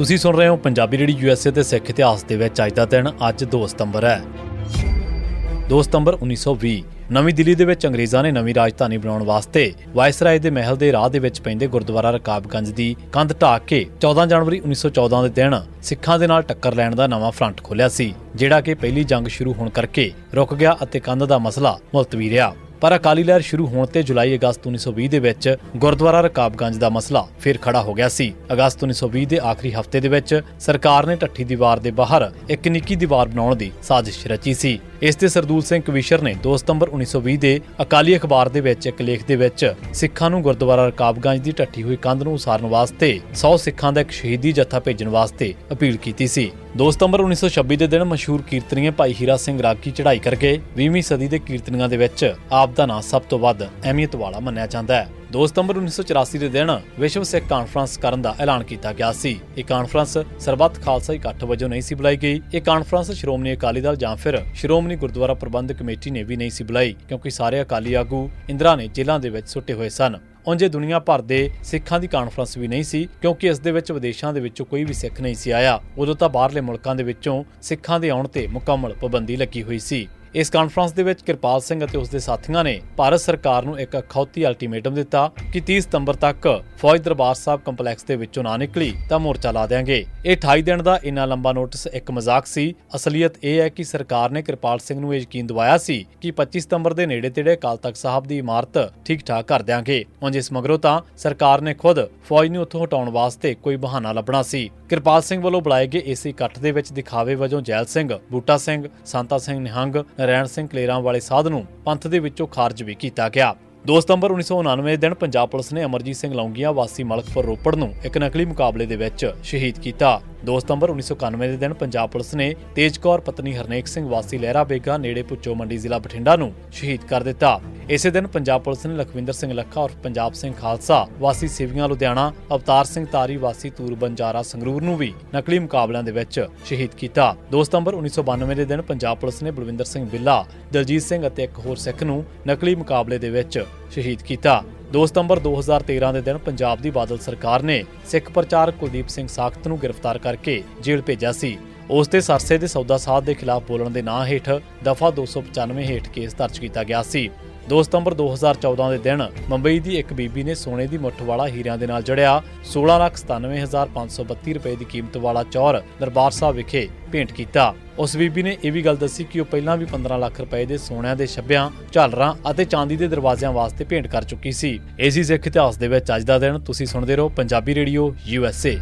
ਤੁਸੀਂ ਸੁਣ ਰਹੇ ਹੋ ਪੰਜਾਬੀ ਰੇਡੀ ਯੂਐਸਏ ਤੇ ਸਿੱਖ ਇਤਿਹਾਸ ਦੇ ਵਿੱਚ ਅੱਜ ਦਾ ਦਿਨ, ਅੱਜ 2 ਸਤੰਬਰ ਹੈ। 2 ਸਤੰਬਰ 1920 ਨਵੀਂ ਦਿੱਲੀ ਦੇ ਵਿੱਚ ਅੰਗਰੇਜ਼ਾਂ ਨੇ ਨਵੀਂ ਰਾਜਧਾਨੀ ਬਣਾਉਣ ਵਾਸਤੇ ਵਾਇਸਰਾਏ ਦੇ ਮਹਿਲ ਦੇ ਰਾਹ ਦੇ ਵਿੱਚ ਪੈਂਦੇ ਗੁਰਦੁਆਰਾ ਰਕਾਬਗੰਜ ਦੀ ਕੰਧ ਢਾਹ ਕੇ 14 ਜਨਵਰੀ 1914 ਦੇ ਦਿਨ ਸਿੱਖਾਂ ਦੇ ਨਾਲ ਟੱਕਰ ਲੈਣ ਦਾ ਨਵਾਂ ਫਰੰਟ ਖੋਲ੍ਹਿਆ ਸੀ, ਜਿਹੜਾ ਕਿ ਪਹਿਲੀ ਜੰਗ ਸ਼ੁਰੂ ਹੋਣ ਕਰਕੇ ਰੁਕ ਗਿਆ ਅਤੇ ਕੰਧ ਦਾ ਮਸਲਾ ਮੁਲਤਵੀ ਰਿਹਾ। ਪਰ ਅਕਾਲੀ ਲਹਿਰ ਸ਼ੁਰੂ ਹੋਣ ਤੇ ਜੁਲਾਈ ਅਗਸਤ 1920 ਦੇ ਵਿੱਚ ਗੁਰਦੁਆਰਾ ਰਕਾਬਗੰਜ ਦਾ ਮਸਲਾ ਫਿਰ ਖੜਾ ਹੋ ਗਿਆ ਸੀ। ਅਗਸਤ 1920 ਦੇ ਆਖਰੀ ਹਫ਼ਤੇ ਦੇ ਵਿੱਚ ਸਰਕਾਰ ਨੇ ਢੱਠੀ ਦੀਵਾਰ ਦੇ ਬਾਹਰ ਇੱਕ ਨਿੱਕੀ ਦੀਵਾਰ ਬਣਾਉਣ ਦੀ ਸਾਜ਼ਿਸ਼ ਰਚੀ ਸੀ। ਇਸ ਤੇ ਸਰਦੂਲ ਸਿੰਘ ਕਵੀਸ਼ਰ ਨੇ 2 ਸਤੰਬਰ 1920 ਦੇ ਅਕਾਲੀ ਅਖਬਾਰ ਦੇ ਵਿੱਚ ਇੱਕ ਲੇਖ ਦੇ ਵਿੱਚ ਸਿੱਖਾਂ ਨੂੰ ਗੁਰਦੁਆਰਾ ਰਕਾਬਗੰਜ ਦੀ ਢੱਠੀ ਹੋਈ ਕੰਧ ਨੂੰ ਉਸਾਰਨ ਵਾਸਤੇ 100 ਸਿੱਖਾਂ ਦਾ ਇੱਕ ਸ਼ਹੀਦੀ ਜੱਥਾ ਭੇਜਣ ਵਾਸਤੇ ਅਪੀਲ ਕੀਤੀ ਸੀ। 2 ਸਤੰਬਰ 1926 ਦੇ ਦਿਨ ਮਸ਼ਹੂਰ ਕੀਰਤਨੀਏ ਭਾਈ ਹੀਰਾ ਸਿੰਘ ਰਾਗੀ ਚੜ੍ਹਾਈ ਕਰਕੇ 20ਵੀਂ ਸਦੀ ਦੇ ਕੀਰਤਨੀਆਂ ਦੇ ਵਿੱਚ ਆਪ ਦਾ ਨਾਂ ਸਭ ਤੋਂ ਵੱਧ ਅਹਿਮੀਅਤ ਵਾਲਾ ਮੰਨਿਆ ਜਾਂਦਾ ਹੈ। 2 ਸਤੰਬਰ 1984 ਦੇ ਦਿਨ ਵਿਸ਼ਵ ਸਿੱਖ ਕਾਨਫਰੰਸ ਕਰਨ ਦਾ ਐਲਾਨ ਕੀਤਾ ਗਿਆ ਸੀ। ਇਹ ਕਾਨਫਰੰਸ ਸਰਬੱਤ ਖਾਲਸਾ ਇਕੱਠ ਵਜੋਂ ਨਹੀਂ ਸੀ ਬੁਲਾਈ ਗਈ। ਇਹ ਕਾਨਫਰੰਸ ਸ਼੍ਰੋਮਣੀ ਅਕਾਲੀ ਦਲ ਜਾਂ ਫਿਰ ਸ਼੍ਰੋਮਣੀ ਗੁਰਦੁਆਰਾ ਪ੍ਰਬੰਧਕ ਕਮੇਟੀ ਨੇ ਵੀ ਨਹੀਂ ਸੀ ਬੁਲਾਈ, ਕਿਉਂਕਿ ਸਾਰੇ ਅਕਾਲੀ ਆਗੂ ਇੰਦਰਾ ਨੇ ਜੇਲ੍ਹਾਂ ਦੇ ਵਿੱਚ ਸੁੱਟੇ ਹੋਏ ਸਨ। ਉਂਝੇ ਦੁਨੀਆ ਭਰ ਦੇ ਸਿੱਖਾਂ ਦੀ ਕਾਨਫਰੰਸ ਵੀ ਨਹੀਂ ਸੀ, ਕਿਉਂਕਿ ਇਸ ਦੇ ਵਿੱਚ ਵਿਦੇਸ਼ਾਂ ਦੇ ਵਿੱਚੋਂ ਕੋਈ ਵੀ ਸਿੱਖ ਨਹੀਂ ਸੀ ਆਇਆ। ਉਦੋਂ ਤਾਂ ਬਾਹਰਲੇ ਮੁਲਕਾਂ ਦੇ ਵਿੱਚੋਂ ਸਿੱਖਾਂ ਦੇ ਆਉਣ ਤੇ ਮੁਕੰਮਲ ਪਾਬੰਦੀ ਲੱਗੀ ਹੋਈ ਸੀ। ਇਸ ਕਾਨਫਰੰਸ ਦੇ ਵਿੱਚ ਕਿਰਪਾਲ ਸਿੰਘ ਅਤੇ ਉਸ ਦੇ ਸਾਥੀਆਂ ਨੇ ਭਾਰਤ ਸਰਕਾਰ ਨੂੰ ਇੱਕ ਅਖੌਤੀ ਅਲਟੀਮੇਟਮ ਦਿੱਤਾ ਕਿ 30 ਸਤੰਬਰ ਤੱਕ ਫੌਜ ਦਰਬਾਰ ਸਾਹਿਬ ਕੰਪਲੈਕਸ ਦੇ ਵਿੱਚੋਂ ਨਾ ਨਿਕਲੀ ਤਾਂ ਮੋਰਚਾ ਲਾ ਦੇਾਂਗੇ ਇਹ 28 ਦਿਨ ਦਾ ਇੰਨਾ ਲੰਬਾ ਨੋਟਿਸ ਇੱਕ ਮਜ਼ਾਕ ਸੀ। ਅਸਲੀਅਤ ਇਹ ਹੈ ਕਿ ਸਰਕਾਰ ਨੇ ਕਿਰਪਾਲ ਸਿੰਘ ਨੂੰ ਇਹ ਯਕੀਨ ਦਿਵਾਇਆ ਸੀ ਕਿ 25 ਸਤੰਬਰ ਦੇ ਨੇੜੇ ਤੇੜੇ ਅਕਾਲ ਤਖਤ ਸਾਹਿਬ ਦੀ ਇਮਾਰਤ ਠੀਕ ਠਾਕ ਕਰ ਦਿਆਂਗੇ। ਉਂਝ ਇਸ ਮਗਰੋਂ ਤਾਂ ਸਰਕਾਰ ਨੇ ਖੁਦ ਫੌਜ ਨੂੰ ਉੱਥੋਂ ਹਟਾਉਣ ਵਾਸਤੇ ਕੋਈ ਬਹਾਨਾ ਲੱਭਣਾ ਸੀ। ਕਿਰਪਾਲ ਸਿੰਘ ਵੱਲੋਂ ਬੁਲਾਏ ਗਏ ਇਸ ਇਕੱਠ ਦੇ ਵਿੱਚ ਦਿਖਾਵੇ ਵਜੋਂ ਜੈਲ ਸਿੰਘ, ਬੂਟਾ ਸਿੰਘ, ਸੰਤਾ ਸਿੰਘ ਨਿਹੰਗ, ਨਰੈਣ ਸਿੰਘ ਕਲੇਰਾਂ ਵਾਲੇ ਸਾਧ ਨੂੰ ਪੰਥ ਦੇ ਵਿੱਚੋਂ ਖਾਰਜ ਵੀ ਕੀਤਾ ਗਿਆ। 2 ਸਤੰਬਰ 1999 ਦੇ ਦਿਨ ਪੰਜਾਬ ਪੁਲਿਸ ਨੇ ਅਮਰਜੀਤ ਸਿੰਘ ਲੌਂਗੀਆਂ ਵਾਸੀ ਮਲਕਪੁਰ ਰੋਪੜ ਨੂੰ ਇੱਕ ਨਕਲੀ ਮੁਕਾਬਲੇ ਦੇ ਵਿੱਚ ਸ਼ਹੀਦ ਕੀਤਾ। 2 ਸਤੰਬਰ 1991 ਦੇ ਦਿਨ ਪੰਜਾਬ ਪੁਲਿਸ ਨੇ ਤੇਜਕੌਰ ਪਤਨੀ ਹਰਨੇਕ ਸਿੰਘ, ਵਾਸੀ ਲਹਿਰਾ ਬੇਗਾ, ਨੇੜੇ ਪੁੱਚੋ ਮੰਡੀ ਜ਼ਿਲ੍ਹਾ ਬਠਿੰਡਾ ਨੂੰ ਸ਼ਹੀਦ ਕਰ ਦਿੱਤਾ। ਇਸੇ ਦਿਨ ਪੰਜਾਬ ਪੁਲਿਸ ਨੇ ਲਖਵਿੰਦਰ ਸਿੰਘ ਲੱਖਾ ਔਰ ਪੰਜਾਬ ਸਿੰਘ ਖਾਲਸਾ, ਵਾਸੀ ਸੇਵੀਆਂ ਲੁਧਿਆਣਾ, ਅਵਤਾਰ ਸਿੰਘ ਤਾਰੀ, ਵਾਸੀ ਤੂਰ ਬੰਜਾਰਾ ਸੰਗਰੂਰ ਨੂੰ ਵੀ ਨਕਲੀ ਮੁਕਾਬਲਿਆਂ ਦੇ ਵਿੱਚ ਸ਼ਹੀਦ ਕੀਤਾ। 2 ਸਤੰਬਰ 1992 ਦੇ ਦਿਨ ਪੰਜਾਬ ਪੁਲਿਸ ਨੇ ਬਲਵਿੰਦਰ ਸਿੰਘ ਬਿੱਲਾ, ਦਲਜੀਤ ਸਿੰਘ ਅਤੇ ਇੱਕ ਹੋਰ ਸਿੱਖ ਨੂੰ ਨਕਲੀ ਮੁਕਾਬਲੇ ਦੇ ਵਿੱਚ ਸ਼ਹੀਦ ਕੀਤਾ। 2 ਸਤੰਬਰ 2013 ਦੇ ਦਿਨ ਪੰਜਾਬ ਦੀ ਬਾਦਲ ਸਰਕਾਰ ਨੇ ਸਿੱਖ ਪ੍ਰਚਾਰਕ ਕੁਲਦੀਪ ਸਿੰਘ ਸਾਖਤ ਨੂੰ ਗ੍ਰਿਫਤਾਰ ਕਰਕੇ ਜੇਲ੍ਹ ਭੇਜਿਆ ਸੀ। ਉਸ ਤੇ ਸਰਸੇ ਦੇ ਸੌਦਾ ਸਾਧ ਦੇ ਖਿਲਾਫ ਬੋਲਣ ਦੇ ਨਾਂ ਹੇਠ ਦਫਾ 295 ਹੇਠ ਕੇਸ ਦਰਜ ਕੀਤਾ ਗਿਆ ਸੀ। 2 ਸਤੰਬਰ 2014 ਦੇ ਦਿਨ ਮੁੰਬਈ ਦੀ ਇੱਕ ਬੀਬੀ ਨੇ ਸੋਨੇ ਦੀ ਮੁੱਠ ਵਾਲਾ ਹੀਰਿਆਂ ਦੇ ਨਾਲ ਜੜਿਆ 1697532 ਰੁਪਏ ਦੀ ਕੀਮਤ ਵਾਲਾ ਚੌਰ ਦਰਬਾਰ ਸਾਹਿਬ ਵਿਖੇ ਭੇਂਟ ਕੀਤਾ। ਉਸ ਬੀਬੀ ਨੇ ਇਹ ਵੀ ਗੱਲ ਦੱਸੀ ਕਿ ਉਹ ਪਹਿਲਾਂ ਵੀ 15 ਲੱਖ ਰੁਪਏ ਦੇ ਸੋਨਿਆਂ ਦੇ ਛੱਬਿਆਂ, ਝਾਲਰਾਂ ਅਤੇ ਚਾਂਦੀ ਦੇ ਦਰਵਾਜ਼ਿਆਂ ਵਾਸਤੇ ਭੇਂਟ ਕਰ ਚੁੱਕੀ ਸੀ। ਏਸੀ ਸਿੱਖ ਇਤਿਹਾਸ ਦੇ ਵਿੱਚ ਅੱਜ ਦਾ ਦਿਨ। ਤੁਸੀਂ ਸੁਣਦੇ ਰਹੋ Punjabi radio, U S A.